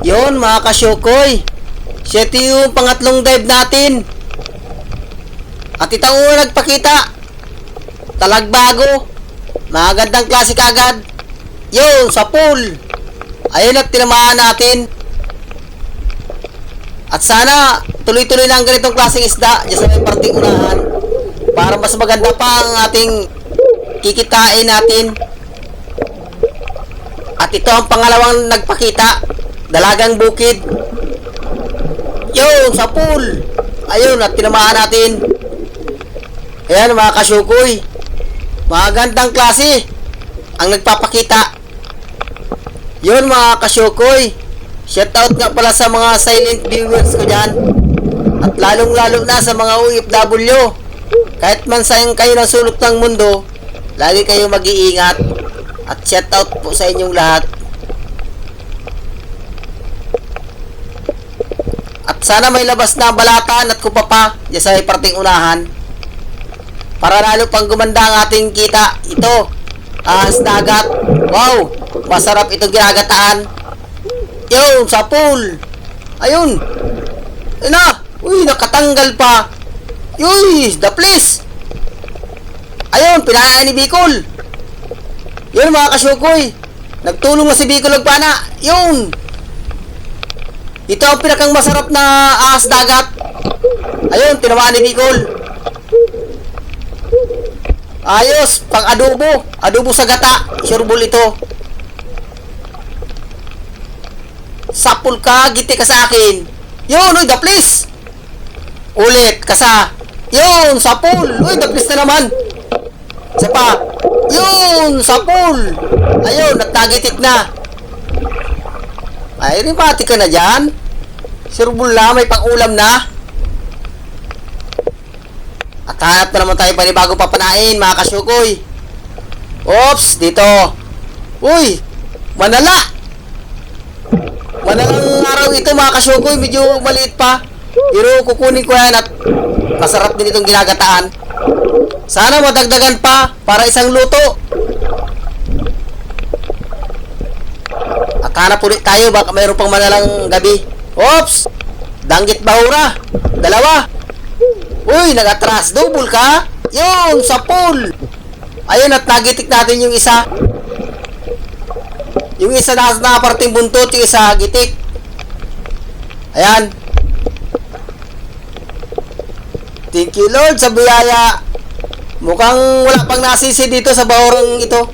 Yun mga kasyukoy. Siya ito yung pangatlong dive natin. At ito ang una nagpakita. Talagbago. Magandang klase kagad. Yun, sa pool. Ayun at tinamaan natin. At sana tuloy-tuloy lang ganitong klaseng isda dyan sa may parting unahan. Para mas maganda pa ang ating kikitain natin. At ito ang pangalawang nagpakita. Dalagang bukid. Yun, sa pool. Ayun, at tinamaan natin. Ayan, mga kasyukoy. Magandang klase ang nagpapakita. Yun, mga kasyukoy. Shoutout nga pala sa mga silent viewers ko dyan. At lalong-lalo na sa mga OFW. Kahit man saan kayo ng sulok ng mundo, lagi kayo mag-iingat. At shoutout po sa inyong lahat. Sana may labas na balatan at kupapa dyan sa parting unahan. Para lalo pang gumanda ang ating kita. Ito, ahas dagat. Wow, masarap itong ginagataan. Yun, sa pool. Ayun. Ayun na. Uy, nakatanggal pa. Uy, the place. Ayun, pinanaan ni Bicol. Yun mga kasyukoy. Nagtulong na si Bicol Agpana. Yun. Ito ang pinakang masarap na ahas dagat. Ayun, tinamaan ni Bicol. Ayos, pang adobo. Adobo sa gata. Sureball ito. Sapul ka, giti ka sa akin. Yun, uy, the place. Ulit, kasa. Yun, sapul. Uy, the place na naman. Isa pa. Yun, sapul. Ayun, nagtagitik na. Ay, rimati ka na dyan. Sureball na, may pang-ulam na. At hanap na naman tayo panibago papanain, mga kasyukoy. Oops, dito. Uy, manala. Manalang araw ito, mga kasyukoy. Medyo maliit pa. Pero kukunin ko yan at masarap din itong ginagataan. Sana madagdagan pa para isang luto. At hanap ulit tayo, baka mayroon pang manalang gabi. Oops! Danggit bahura. Dalawa. Uy, nagatras. Double ka? Yun, sa pool. Ayun, at nagitik natin yung isa. Yung isa na nakaparting buntot, yung isa gitik. Ayan. Thank you Lord sa biyaya. Mukhang wala pang nasisi dito sa bahurang ito.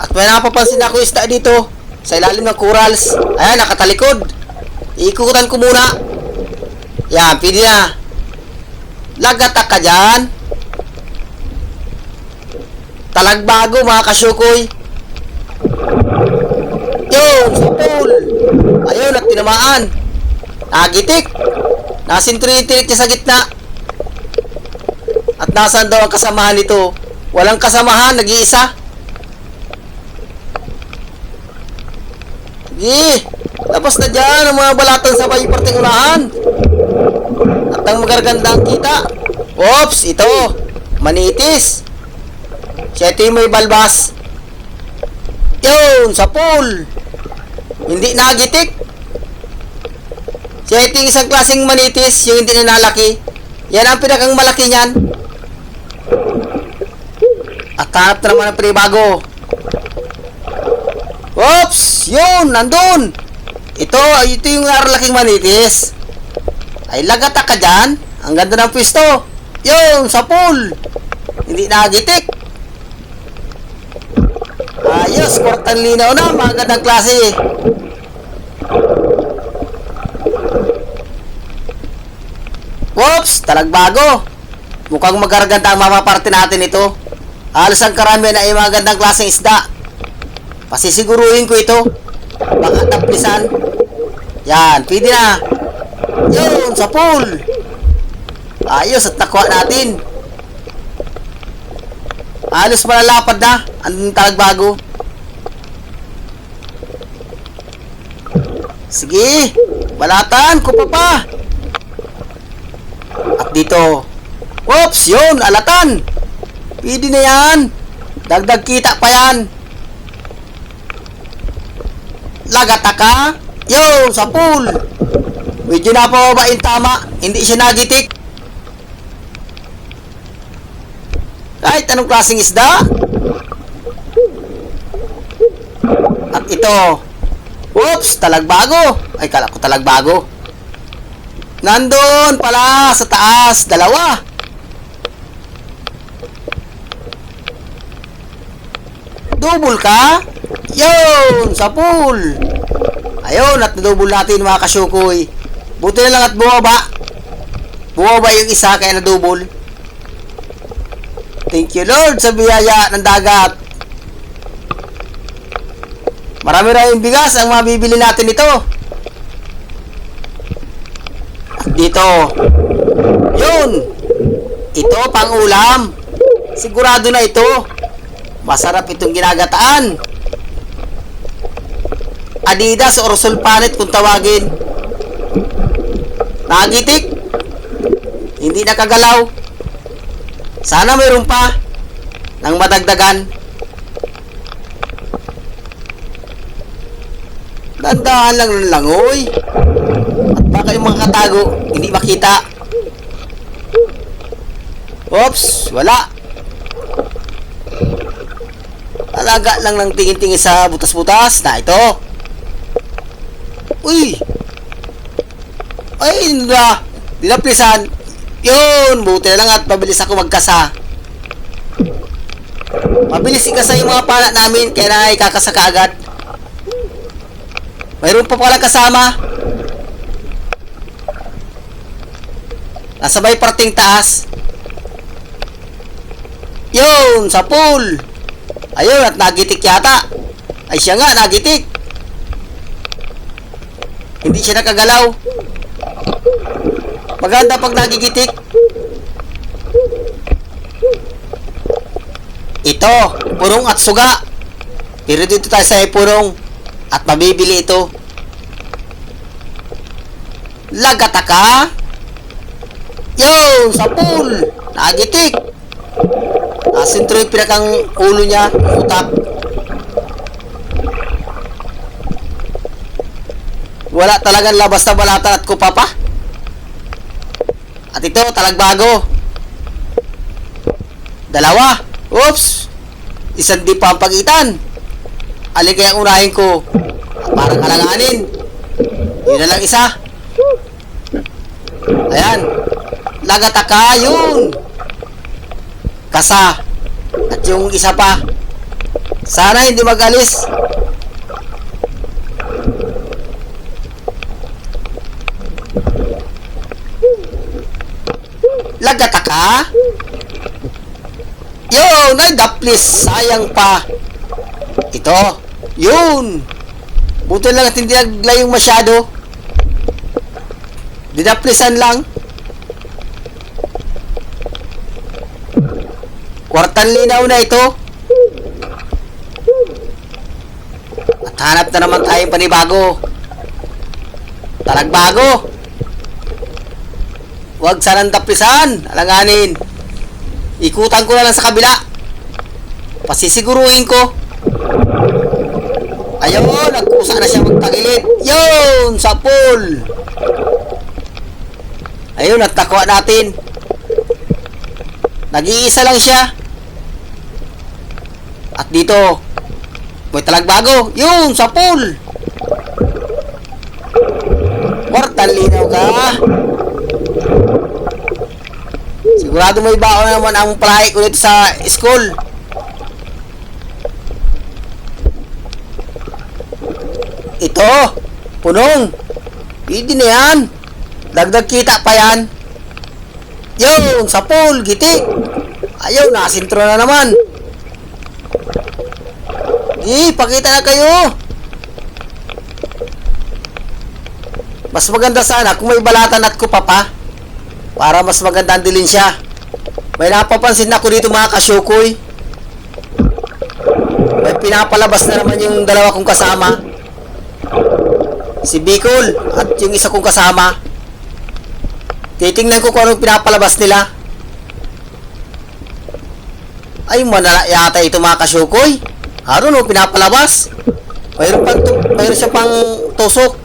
At may napapansin ako isda dito sa ilalim ng corals. Ayan, nakatalikod. Iikutan ko muna. Yan, pwede na. Lagata ka dyan. Talagbago mga kasyukoy. Yun, sa pool. Ayun, at tinamaan. Nagitik. Nasintritirik niya sa gitna. At nasaan daw ang kasamahan nito? Walang kasamahan, nag-iisa. Sige, tapos na dyan ang mga balatan sa may parting unahan. At ang magaragandang kita. Oops, ito. Manitis. Siya may balbas. Yun, sa pool. Hindi nagitik. Siya isang klaseng manitis, yung hindi na nalaki. Yan ang pinakang malaki niyan. At hanap na naman ang panibago. Oops! Yun! Nandun! Ito, ito yung naralaking manitis. Ay, lagata ka dyan. Ang ganda ng pwesto. Yun! Sa pool. Hindi nagitik. Ayos, kortang linaw na, magandang klase. Whoops, talagbago. Mukhang magaraganda ang mamaparte natin ito. Halos ang karamihan ay magandang klaseng isda. Pasisiguruhin ko ito. Baka taplisan. Yan, pwede na. Yun, sa pool. Ayos at nakuha natin. Halos malalapad na ang talagbago. Sige, balatan ko pa pa. At dito, oops, yun, alatan. Pwede na yan. Dagdag kita pa yan. Lagata ka? Yo, sa pool. Medyo napababain tama. Hindi siya nagitik. Kahit anong klaseng isda. At ito. Oops, talagbago. Ay, kala ko talagbago. Nandun pala sa taas. Dalawa. Double ka? Yun, sa pool. Ayun, at double natin mga kasyukoy. Buti na lang at bumaba. Bumaba yung isa kaya na double. Thank you Lord sa biyaya ng dagat. Marami rin bigas ang mabibili natin ito. At dito. Yun. Ito pang ulam. Sigurado na ito. Masarap itong ginagataan. Adidas or Sulpanet kung tawagin. Nagitik. Hindi nakagalaw. Sana mayroon pa nang madagdagan. Dandahan lang ng langoy. At baka yung mga katago, hindi makita. Oops, wala. Talaga lang ng tingin-tingin sa butas-butas na ito. Uy! Ay, na! Dinaplisan. Yun! Buti na lang at mabilis ako magkasa. Mabilis ikasa yung mga pala namin kaya na ikakasa ka agad. Mayroon pa pala kasama. Nasa may parting taas. Yun! Sa pool! Ayun, at nagitik yata. Ay siya nga, nagitik. Hindi siya nakagalaw. Maganda pag nagigitik. Ito, purong at suga. Pero dito tayo sa purong at mabibili ito. Lagata ka? Yo, sa pool. Nagitik. Nasintro yung pinakang ulo niya, utak. Wala talagang labas na balatan at kupapa. At ito, talagbago. Dalawa. Oops. Isang di pa ang pagitan. Alin kaya unahin ko? Parang alanganin. Yun na lang isa. Ayan. Lagataka, yun. Kasa. At yung isa pa. Sana hindi magalis. Yun! Ay, daplis! Sayang pa. Ito. Yun! Buti lang at hindi naglayong masyado. Dinaplisan lang. Kwartan linaw na ito. At hanap na naman tayong panibago. Talagbago. Huwag sanang daplisan. Alanganin. Ikutan ko na lang sa kabila. Pasisiguruhin ko. Ayun, nagkusa na siya magtagilid. Yun, sa pool. Ayun, nagtakwa natin. Nag-iisa lang siya. At dito, may talagbago. Yun, sa pool. Kwartan linaw ka. Sigurado may baon na naman ang palahi ko dito sa school. Ito, punong. Pwede na yan. Dagdag kita pa yan. Yun, sa pool, gitik. Ayaw, nasintro na naman. Di, pakita na kayo. Mas maganda sana kung may balatan at kupa pa. Para mas maganda ang dilin siya. May napapansin ako dito mga kasyukoy. May pinapalabas na naman yung dalawa kong kasama. Si Bicol at yung isa kong kasama. Titingnan ko kung anong pinapalabas nila. Ay, manala yata ito mga kasyukoy. Haron o, pinapalabas. Mayroon, pang mayroon siya pang tusok.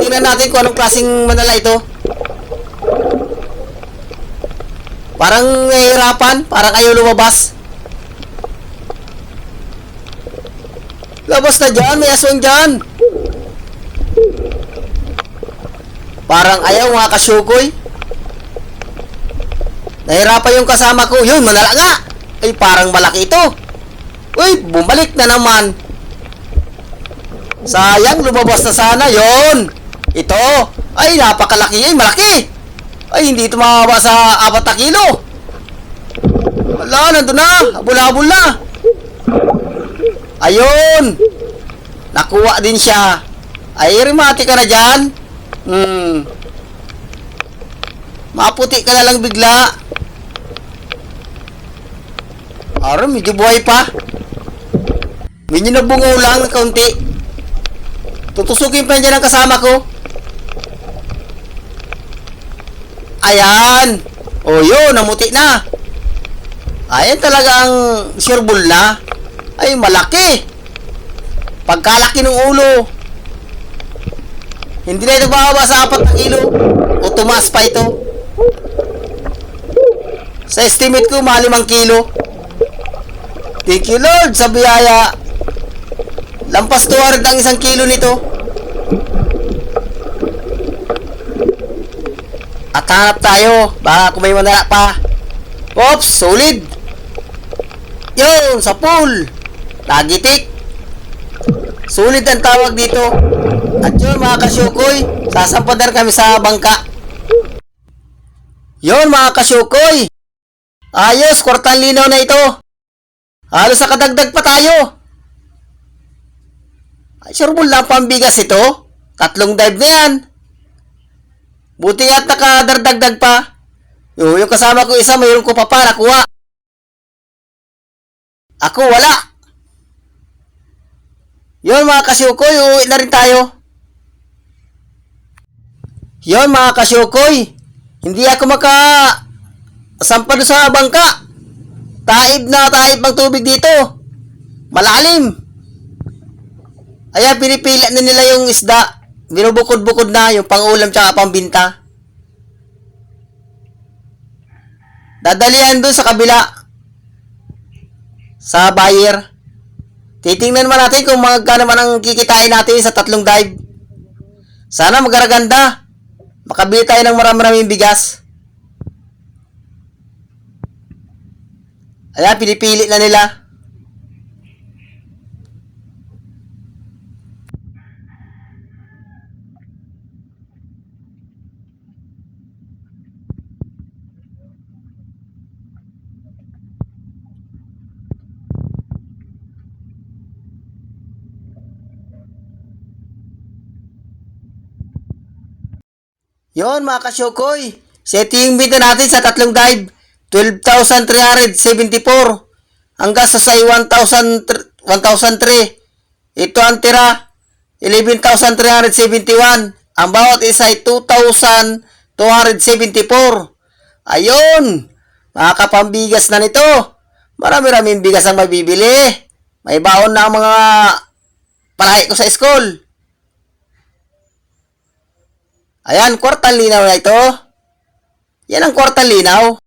Tingnan natin kung anong klaseng manala ito. Parang nahihirapan, parang ayaw lumabas. Labas na dyan, may aswang dyan. Parang ayaw mga kasyukoy. Nahirapan yung kasama ko. Yun, manala nga. Ay, parang malaki ito. Uy, bumalik na naman. Sayang, lumabas na sana. Yon. Ito. Ay, napakalaki yan. Malaki. Ay, hindi ito mababa sa 4 na kilo. Wala, nandun na. Habol-habol na. Ayun. Nakuha din siya. Ay, rimati ka na dyan. Hmm. Maputi ka na lang bigla. Aro, medyo buhay pa. Medyo nabungo lang ng kaunti. Tutusukin pa dyan ang kasama ko. Ayan. O yun, namuti na. Ayan talagang sure bull na. Ay, malaki. Pagkalaki ng ulo. Hindi na ito bababa sa 4 na kilo. O tumaas pa ito. Sa estimate ko, mga 5 kilo. Thank you Lord sa biyaya. Lampas 200 ang isang kilo nito. At hanap tayo. Baka kung may manala pa. Oops, solid. Yun, sa pool. Tagitik. Solid ang tawag dito. At yun mga kasyukoy, sasampadar kami sa bangka. Yun mga kasyukoy. Ayos, kwartang linaw na ito. Halos sa kadagdag pa tayo. Ay, sure mo lang pambigas ito. Tatlong dive na yan. Buti nga't nakadardagdag pa. Yung, yung kasama ko isa, mayroon ko pa pa nakuha. Ako wala. Yun mga kasyukoy, uuwi na rin tayo. Yun mga kasyukoy, hindi ako maka sampad sa bangka. Taib na taib ang tubig dito. Malalim. Ayan, pinipila na nila yung isda. Binubukod-bukod na yung pangulam tsaka pambinta. Dadalian doon sa kabila. Sa buyer. Titingnan naman natin kung magkano man ang kikitain natin sa tatlong dive. Sana magaraganda. Makabili tayo ng marami-raming bigas. Ayan, pinipili na nila. Yon mga kasyokoy. Setting bid na natin sa tatlong dive. 12,374. Ang gastos ay 1,000 1,003. Ito ang tira. 11,371. Ang bawat isa ay 2,274. Ayun. Makakapambigas na nito. Marami-raming bigas ang mabibili. May baon na ang mga palahi ko sa school. Ayan, kwartal linaw na ito. Yan ang kwartal linaw.